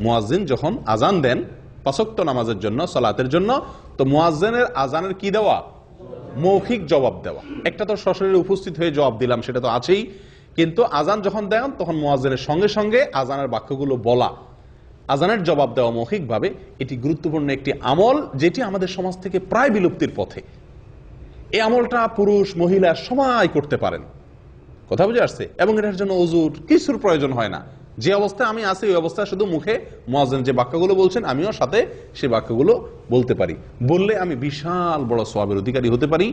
মুয়াজ্জিন যখন আজান দেন পাঁচক্ত নামাজের জন্য, সালাতের জন্য, তো মুয়াজ্জিনের আজানের কি দেওয়া? মৌখিক জবাব দেওয়া। একটা তো সশরীরে উপস্থিত হয়ে জবাব দিলাম, সেটা তো আছেই। কিন্তু আজান যখন দেন, তখন মুয়াজ্জিনের সঙ্গে সঙ্গে আজানের বাক্যগুলো বলা। আজানের জবাব দেওয়া মৌখিকভাবে এটি গুরুত্বপূর্ণ একটি আমল, যেটি আমাদের সমাজ থেকে প্রায় বিলুপ্তির পথে। এই আমলটা পুরুষ, মহিলা সবাই করতে পারেন। কথা বুঝে আসছে? এবং এটার জন্য অজুর কিছুর প্রয়োজন হয় না। যে অবস্থায় আমি আছি, ওই অবস্থায় শুধু মুখে মোয়াজ্জেন যে বাক্যগুলো বলছেন, আমিও সাথে সেই বাক্যগুলো বলতে পারি। বললে আমি বিশাল বড় সোয়াবের অধিকারী হতে পারি,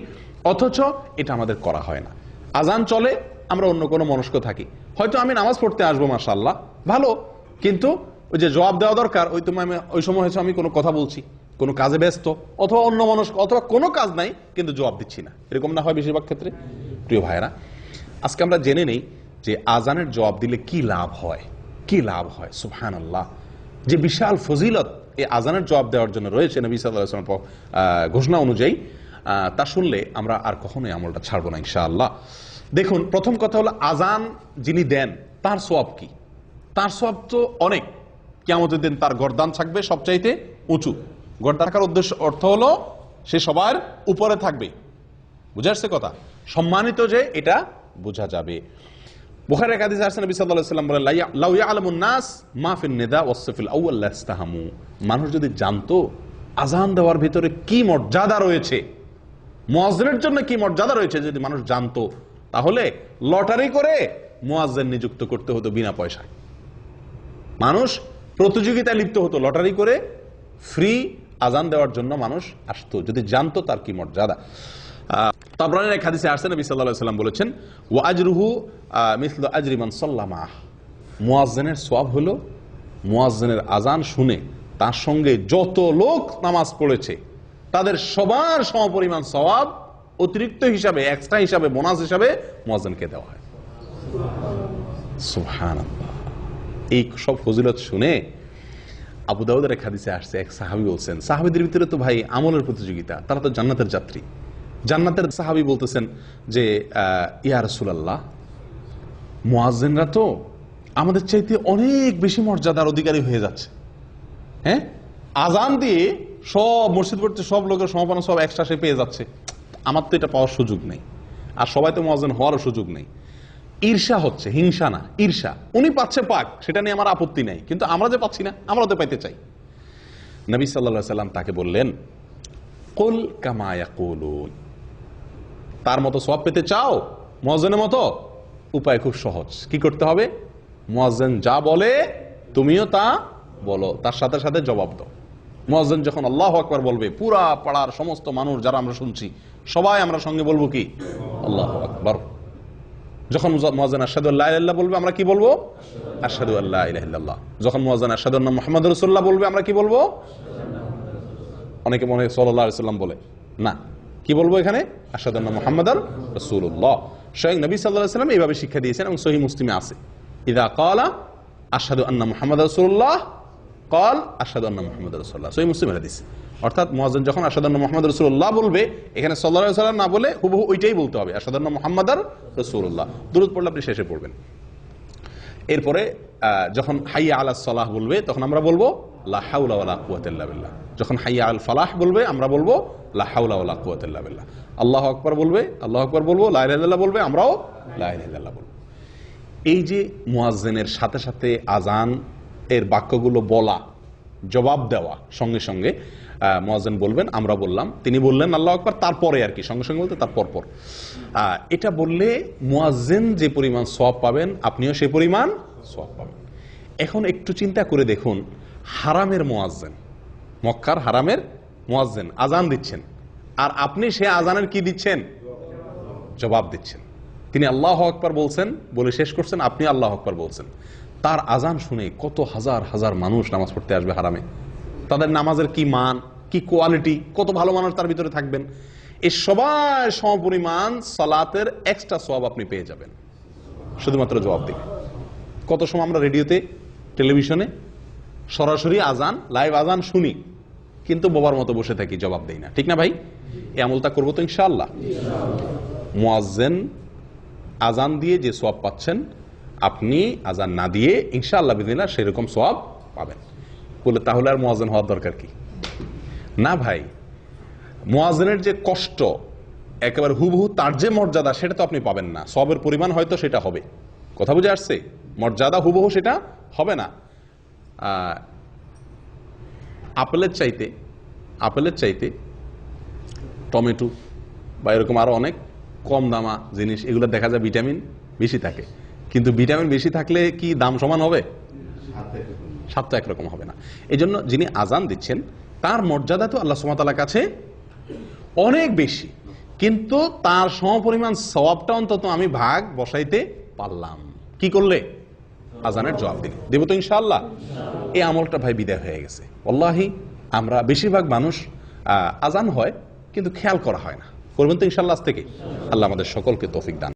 অথচ এটা আমাদের করা হয় না। আজান চলে, আমরা অন্য কোনো মনস্ক থাকি। হয়তো আমি নামাজ পড়তে আসব মাসাল্লাহ ভালো, কিন্তু ওই যে জবাব দেওয়া দরকার, ওই তোমায় আমি ওই সময় হয়েছে আমি কোনো কথা বলছি, কোনো কাজে ব্যস্ত, অথবা অন্য মনস্ক অথবা কোনো কাজ নাই, কিন্তু জবাব দিচ্ছি না। এরকম না হয় বেশিরভাগ ক্ষেত্রে? প্রিয় ভাইরা আজকে আমরা জেনে নেই যে আজানের জবাব দিলে কি লাভ হয়। কি লাভ হয়? সুবহান আল্লাহ যে বিশাল ফজিলত এই আজানের জবাব দেওয়ার জন্য রয়েছে নবী সাল্লাহ ঘোষণা অনুযায়ী তা শুনলে আমরা আর কখনোই আমলটা ছাড়বো না, ইনশাআল্লাহ। দেখুন, প্রথম কথা হলো আজান যিনি দেন, তার সোয়াব কি? তার সব তো অনেক। কেমতের দিন তার গরদান থাকবে সবচাইতে উঁচু। গরদান থাকার উদ্দেশ্য অর্থ হলো সে সবার উপরে থাকবে। বুঝে আসছে কথা? সম্মানিত যে এটা বোঝা যাবে। লাউ নাস মানুষ যদি জানতো আজান দেওয়ার ভিতরে কি মর্যাদা রয়েছে, মুয়াজ্জিনের জন্য কি মর্যাদা রয়েছে যদি মানুষ জানতো, তাহলে লটারি করে মুয়াজ্জিন নিযুক্ত করতে হতো বিনা পয়সায়। মানুষ প্রতিযোগিতায় লিপ্ত হতো লটারি করে, ফ্রি আজান দেওয়ার জন্য মানুষ আসতো। যদি জানতো তার কি মর্যাদা। তাবরানের এক হাদিসে আসছে, নবী সাল্লাম বলেছেন, ওয়া আজরুহু মিসলু আজরি মান সাল্লামা। মুয়াজ্জিনের সওয়াব হলো, মুয়াজ্জিনের আজান শুনে তার সঙ্গে যত লোক নামাজ পড়েছে, তাদের সবার সমপরিমাণ অতিরিক্ত হিসাবে এক্সট্রা হিসাবে, বোনাস হিসাবে দেওয়া হয়। এই সব ফজিলত শুনে আবু দাউদের আসছে, এক সাহাবি বলছেন, সাহাবিদের ভিতরে তো ভাই আমলের প্রতিযোগিতা, তারা তো জান্নাতের যাত্রী। জান্নাতের সাহাবি বলতেছেন যে ইয়া রাসূলুল্লাহ, মুয়াজ্জিনরা তো আমাদের চাইতে অনেক বেশি মর্যাদার অধিকারী হয়ে যাচ্ছে। হ্যাঁ? আজান দিয়ে সব মসজিদ পড়তে সব লোকের সমাপনা সব এক্সট্রা সে পেয়ে যাচ্ছে। আমার তো এটা পাওয়ার সুযোগ নেই। আর সবাই তো মহাজন হওয়ারও সুযোগ নেই। ঈর্ষা হচ্ছে, হিংসা না, ঈর্ষা। উনি পাচ্ছে পাক, সেটা নিয়ে আমার আপত্তি নেই। কিন্তু আমরা যে পাচ্ছি না, আমরা তো পাইতে চাই। নবী সাল্লা সাল্লাম তাকে বললেন, কুল কামায়া কুলুন তার মতো সব পেতে চাও? মহাজনের মতো? উপায় খুব সহজ। কি করতে হবে? মহাজন যা বলে, তুমিও তা বলো। তার সাথে সাথে জবাব দাও। মহাজন যখন আল্লাহ আকবার বলবে, পুরা পাড়ার সমস্ত মানুষ যারা আমরা শুনছি, সবাই আমরা সঙ্গে বলব কি? আল্লাহ আকবর। যখন মহাজান আসাদু আল্লাহ বলবে, আমরা কি বলব? আসাদু আল্লাহ ইল্লাহ যখন মহাজান আসাদু মোহাম্মদ রসুল্লাহ বলবে, আমরা কি বলব? অনেকে মনে হয় সাল্লাহ সাল্লাম বলে, না। কি বলব এখানে? আসাদুল্লাহ মোহাম্মদ রসুল্লাহ স্বয়ং নবী সাল্লাহ সাল্লাম এইভাবে শিক্ষা দিয়েছেন এবং সহি মুসলিমে আছে। ইদা কলা আসাদু আন্না মোহাম্মদ রসুল্লাহ কল আসাদু আন্না মোহাম্মদ রসুল্লাহ সহি মুসলিম অর্থাৎ মহাজন যখন আসাদান্ন মোহাম্মদ রসুল্লাহ বলবে, এখানে সাল্লাহ সাল্লাম না বলে হুবহু ওইটাই বলতে হবে আসাদান্ন মোহাম্মদ রসুল্লাহ দূরত পড়লে আপনি শেষে পড়বেন। এরপরে যখন হাইয়া আলা সালাহ বলবে, তখন আমরা বলব, লা হাউলা ওয়ালা কুওয়াতিল্লা বিল্লাহ। যখন হাইয়া আল ফালাহ বলবে আমরা বলব লা হাউলা ওয়ালা কুওয়াতিল্লা বিল্লাহ। আল্লাহ আকবার বলবে আল্লাহ আকবার বলব লা ইলাহা ইল্লাল্লাহ বলবে আমরাও লা ইলাহা ইল্লাল্লাহ বলব। এই যে মুয়াজ্জিনের সাথে সাথে আজান এর বাক্যগুলো বলা জবাব দেওয়া সঙ্গে সঙ্গে আহ, মুয়াজ্জিন বলবেন আমরা বললাম। তিনি বললেন আল্লাহ আকবার তারপরে আর কি সঙ্গে সঙ্গে বলতে তার পর। পর এটা বললে মুয়াজ্জিন যে পরিমাণ সওয়াব পাবেন আপনিও সেই পরিমাণ সওয়াব পাবেন। এখন একটু চিন্তা করে দেখুন হারামের মুয়াজ্জিন মক্কার হারামের মুয়াজ্জিন আজান দিচ্ছেন। আর আপনি সে আজানের কি দিচ্ছেন? জবাব দিচ্ছেন। তিনি আল্লাহ আকবার বলছেন, বলে শেষ করছেন, আপনি আল্লাহ আকবার বলছেন। তার আজান শুনে কত হাজার হাজার মানুষ নামাজ পড়তে আসবে হারামে। তাদের নামাজের কি মান, কি কোয়ালিটি, কত ভালো মানুষ তার ভিতরে থাকবেন? এই সবাই সমপরিমাণ সালাতের এক্সট্রা সব আপনি পেয়ে যাবেন। শুধুমাত্র জবাব দিন। কত সময় আমরা রেডিওতে, টেলিভিশনে সরাসরি আজান লাইভ আজান শুনি। কিন্তু বাবার মতো বসে থাকি, জবাব দেই না। ঠিক না ভাই? এ আমলটা করব তো ইনশাআল্লাহ। মুয়াজ্জেন আজান দিয়ে যে সোয়াব পাচ্ছেন, আপনি আজান না দিয়ে ইনশাআল্লাহ বিদিনা সেরকম সোয়াব পাবেন। বলে তাহলে আর মোয়াজেন হওয়ার দরকার কি? না ভাই মোয়াজেনের যে কষ্ট, একেবারে হুবহু তার যে মর্যাদা, সেটা তো আপনি পাবেন না। সবের পরিমাণ হয়তো সেটা হবে। কথা বুঝে আসছে? মর্যাদা হুবহু সেটা হবে না। আপেলের চাইতে আপেলের চাইতে টমেটো বা এরকম আরও অনেক কম দামা জিনিস, এগুলো দেখা যায় ভিটামিন বেশি থাকে। কিন্তু ভিটামিন বেশি থাকলে কি দাম সমান হবে? স্বাদ তো একরকম হবে না। এই জন্য যিনি আজান দিচ্ছেন, তার মর্যাদা তো আল্লাহ সুমাতালার কাছে অনেক বেশি। কিন্তু তার সমপরিমাণ সওয়াবটা অন্তত আমি ভাগ বসাইতে পারলাম। কি করলে? আজানের জবাব দিলে দেব তো ইনশাআল্লাহ। এই আমলটা ভাই বিদায় হয়ে গেছে। অল্লাহি আমরা বেশিরভাগ মানুষ আজান হয়, কিন্তু খেয়াল করা হয় না। করবেন তো ইনশাল্লাহ আজ থেকে। আল্লাহ আমাদের সকলকে তৌফিক দান।